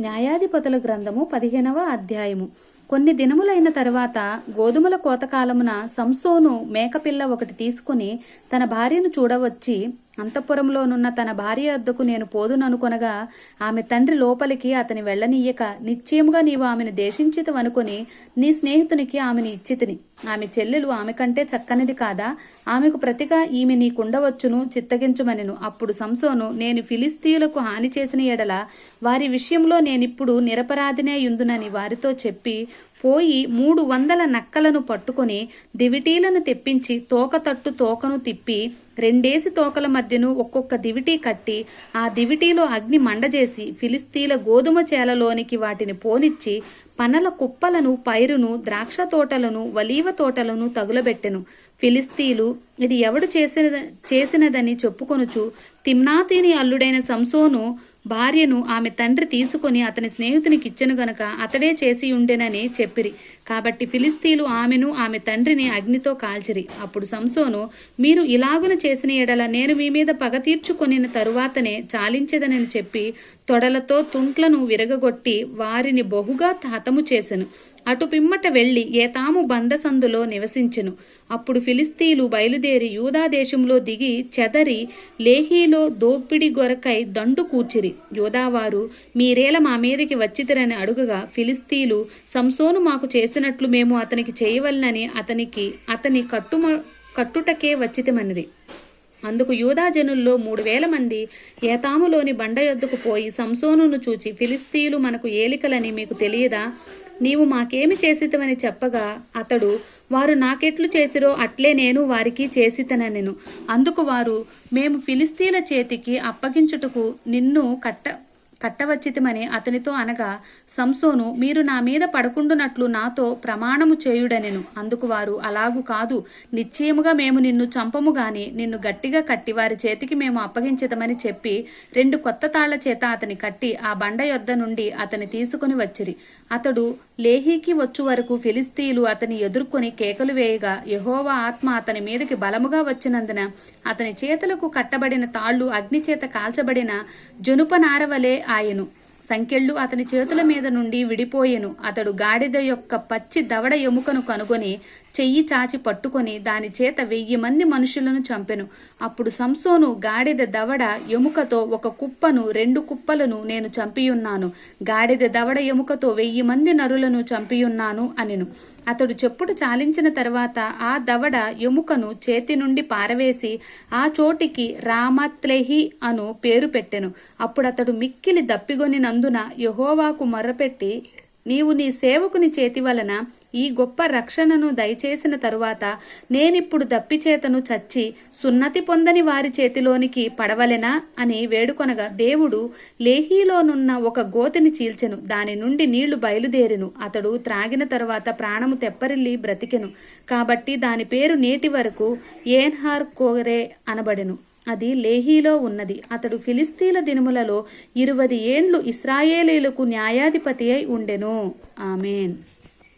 న్యాయాధిపతుల గ్రంథము పదిహేనవ అధ్యాయము. కొన్ని దినములైన తర్వాత గోధుమల కోతకాలమున సంసోను మేకపిల్ల ఒకటి తీసుకుని తన భార్యను చూడవచ్చి అంతఃపురంలోనున్న తన భార్య వద్దకు నేను పోదుననుకొనగా ఆమె తండ్రి లోపలికి అతని వెళ్ళనీయక నిశ్చయముగా నీవు ఆమెను దేశించితవనుకొని నీ స్నేహితునికి ఆమెను ఇచ్చితిని. ఆమె చెల్లెలు ఆమె కంటే చక్కనిది కాదా? ఆమెకు ప్రతిగా ఈమె నీకుండవచ్చును చిత్తగించమనెను. అప్పుడు సంసోను నేను ఫిలిస్తీయులకు హాని చేసిన ఎడల వారి విషయంలో నేనిప్పుడు నిరపరాధినే యుందునని వారితో చెప్పి పోయి మూడు వందల నక్కలను పట్టుకొని దివిటీలను తెప్పించి తోక తట్టు తోకను తిప్పి రెండేసి తోకల మధ్యను ఒక్కొక్క దివిటీ కట్టి ఆ దివిటీలో అగ్ని మండజేసి ఫిలిస్తీల గోధుమ చేలలోనికి వాటిని పోనిచ్చి పనల కుప్పలను పైరును ద్రాక్ష తోటలను వలీవ తోటలను తగులబెట్టెను. ఫిలిస్తీలు ఇది ఎవడు చేసిన చేసినదని చెప్పుకొనుచు తిమ్నాతీని అల్లుడైన సంసోను భార్యను ఆమె తండ్రి తీసుకొని అతని స్నేహితునికి ఇచ్చెను గనక అతడే చేసి ఉండెనని చెప్పిరి. కాబట్టి ఫిలిస్తీలు ఆమెను ఆమె తండ్రిని అగ్నితో కాల్చిరి. అప్పుడు సంసోను మీరు ఇలాగున చేసిన ఎడల నేను మీ మీద పగ తీర్చుకొనిన తరువాతనే చాలించదనని చెప్పి తొడలతో తుంట్లను విరగగొట్టి వారిని బహుగా హతము చేసెను. అటు పిమ్మట వెళ్ళి ఏతాము బందసందులో నివసించెను. అప్పుడు ఫిలిస్తీలు బయలుదేరి యూదా దేశంలో దిగి చెదరి లేహీలో దోపిడి గొరకై దండు కూర్చిరి యోదావారు మీరేల మా మీదకి వచ్చితిరని అడుగగా ఫిలిస్తీలు సంసోను మాకు చేసినట్లు మేము అతనికి చేయవలనని అతనికి అతని కట్టుమ కట్టుటకే వచ్చితమన్నది అందుకు యూదా జనుల్లో మూడు వేల మంది ఏతాములోని బండ యొద్దకు పోయి సంసోనును చూచి ఫిలిస్తీయులు మనకు ఏలికలని మీకు తెలియదా? నీవు మాకేమి చేసితమని చెప్పగా అతడు వారు నాకెట్లు చేసిరో అట్లే నేను వారికి చేసితనెను అందుకు వారు మేము ఫిలిస్తీన్ల చేతికి అప్పగించుటకు నిన్ను కట్ట కట్టవచ్చితమని అతనితో అనగా సంసోను మీరు నా మీద పడకుండునట్లు నాతో ప్రమాణము చేయుడనెను. అందుకు వారు అలాగు కాదు. నిశ్చయముగా మేము నిన్ను చంపము గాని నిన్ను గట్టిగా కట్టి వారి చేతికి మేము అప్పగించదమని చెప్పి రెండు కొత్త తాళ్ళ చేత అతని కట్టి ఆ బండ యొద్ద నుండి అతని తీసుకుని వచ్చిరి. అతడు లేహీకి వచ్చు వరకు ఫిలిస్తీలు అతని ఎదుర్కొని కేకలు వేయగా యహోవా ఆత్మ అతని మీదకి బలముగా వచ్చినందున అతని చేతులకు కట్టబడిన తాళ్ళు అగ్ని చేత కాల్చబడిన జనుప నారవలే ఆయను. సంకెళ్ళు అతని చేతుల మీద నుండి విడిపోయెను. అతడు గాడిద యొక్క పచ్చి దవడ ఎముకను కనుగొని చెయ్యి చాచి పట్టుకొని దాని చేత వెయ్యి మంది మనుషులను చంపెను. అప్పుడు సంసోను గాడిద దవడ ఎముకతో ఒక కుప్పను రెండు కుప్పలను నేను చంపియున్నాను. గాడిద దవడ ఎముకతో వెయ్యి మంది నరులను చంపియున్నాను అనిను. అతడు చెప్పుడు చాలించిన తర్వాత ఆ దవడ ఎముకను చేతి నుండి పారవేసి ఆ చోటికి రామత్లెహి అను పేరు పెట్టెను. అప్పుడతడు మిక్కిలి దప్పిగొనినందున యహోవాకు మర్రపెట్టి నీవు నీ సేవకుని చేతి వలన ఈ గొప్ప రక్షణను దయచేసిన తరువాత నేనిప్పుడు దప్పిచేతను చచ్చి సున్నతి పొందని వారి చేతిలోనికి పడవలెనా అని వేడుకొనగా దేవుడు లేహీలోనున్న ఒక గోతిని చీల్చెను. దాని నుండి నీళ్ళు బయలుదేరెను. అతడు త్రాగిన తరువాత ప్రాణము తెప్పరిల్లి బ్రతికెను. కాబట్టి దాని పేరు నేటి వరకు ఏన్హార్ కోరే అనబడెను. అది లేహీలో ఉన్నది. అతడు ఫిలిస్తీన్ల దినములలో ఇరువది ఏండ్లు ఇస్రాయేలీలకు న్యాయాధిపతి అయి ఉండెను. ఆమెన్.